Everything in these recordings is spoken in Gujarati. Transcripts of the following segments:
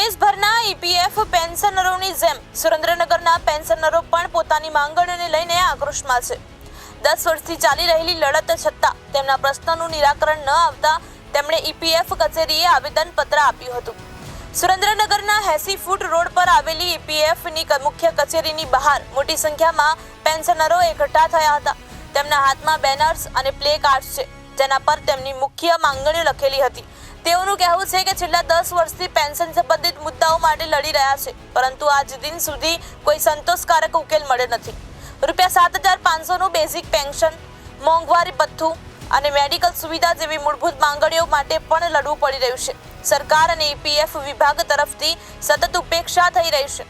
દેશભરના ઈપીએફ પેન્શનરોની જેમ સુરેન્દ્રનગરના પેન્શનરો પણ પોતાની માંગણીઓને લઈને આક્રોશમાં છે દસ વર્ષથી ચાલી રહેલી લડત છતાં તેમના પ્રશ્નોનું નિરાકરણ ન આવતા તેમણે ઈપીએફ કચેરીએ આવેદનપત્ર આપ્યું હતું. સુરેન્દ્રનગરના એસી ફૂટ રોડ પર આવેલી ઈપીએફની મુખ્ય કચેરીની બહાર મોટી સંખ્યામાં પેન્શનરો એકઠા થયા હતા. તેમના હાથમાં બેનર્સ અને પ્લે કાર્ડ્સ છે, જેના પર તેમની મુખ્ય માંગણીઓ લખેલી હતી. તેઓનું કહેવું છે કે છેલ્લા દસ વર્ષથી પેન્શન સંબંધિત મુદ્દાઓ માટે લડી રહ્યા છે, પરંતુ આજ દિન સુધી કોઈ સંતોષકારક ઉકેલ મળ્યો નથી. રૂપિયા સાત હજાર પાંચસોનું બેઝિક પેન્શન, મોંઘવારી ભથ્થું અને મેડિકલ સુવિધા જેવી મૂળભૂત માંગણીઓ માટે પણ લડવું પડી રહ્યું છે. સરકાર અને ઈપીએફ વિભાગ તરફથી સતત ઉપેક્ષા થઈ રહી છે.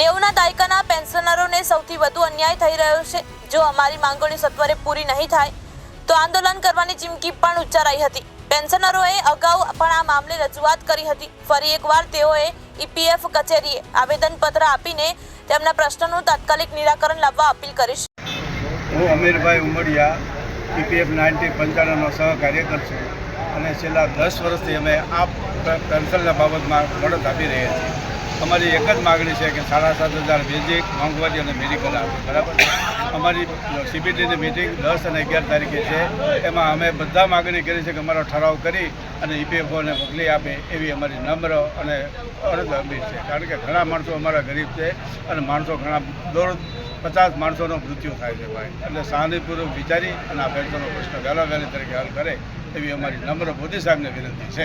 નેવુંના દાયકાના પેન્શનરોને સૌથી વધુ અન્યાય થઈ રહ્યો છે. જો અમારી માંગણીઓ સત્વરે પૂરી નહીં થાય, તો આંદોલન કરવાની ચીમકી પણ ઉચ્ચારાઈ હતી. પેન્શનરોએ અગાઉ પણ આ મામલે રજૂઆત કરી હતી. ફરી એકવાર તેઓએ ઈપીએફ કચેરીએ આવેદનપત્ર આપીને તેમના પ્રશ્નનું તાત્કાલિક નિરાકરણ લાવવા અપીલ કરી છે. હું અમીરભાઈ ઉમરિયા ઈપીએફ નાઇન્ટી પંચાણુંનો સહકાર્યકર છું અને છેલ્લા દસ વર્ષથી અમે આ પેન્શનના બાબતમાં મદદ આપી રહ્યા છીએ. અમારી એક જ માગણી છે કે સાડા સાત હજાર બેઝિક મોંઘવારી અને મેડિકલ આવે બરાબર? અમારી સીબીટીની મિટિંગ દસ અને અગિયાર તારીખે છે. એમાં અમે બધા માગણી કરી છે કે અમારો ઠરાવ કરી અને ઈપીએફઓને મોકલી આપે એવી અમારી નમ્ર અને અરજ અમીર છે. કારણ કે ઘણા માણસો અમારા ગરીબ છે અને માણસો ઘણા દોઢ પચાસ માણસોનો મૃત્યુ થાય છે ભાઈ. એટલે શાંતિપૂર્વક વિચારી અને આ પેન્શનનો પ્રશ્ન વહેલા વહેલી તરીકે હલ કરે એવી અમારી નમ્ર મોદી સાહેબને વિનંતી છે.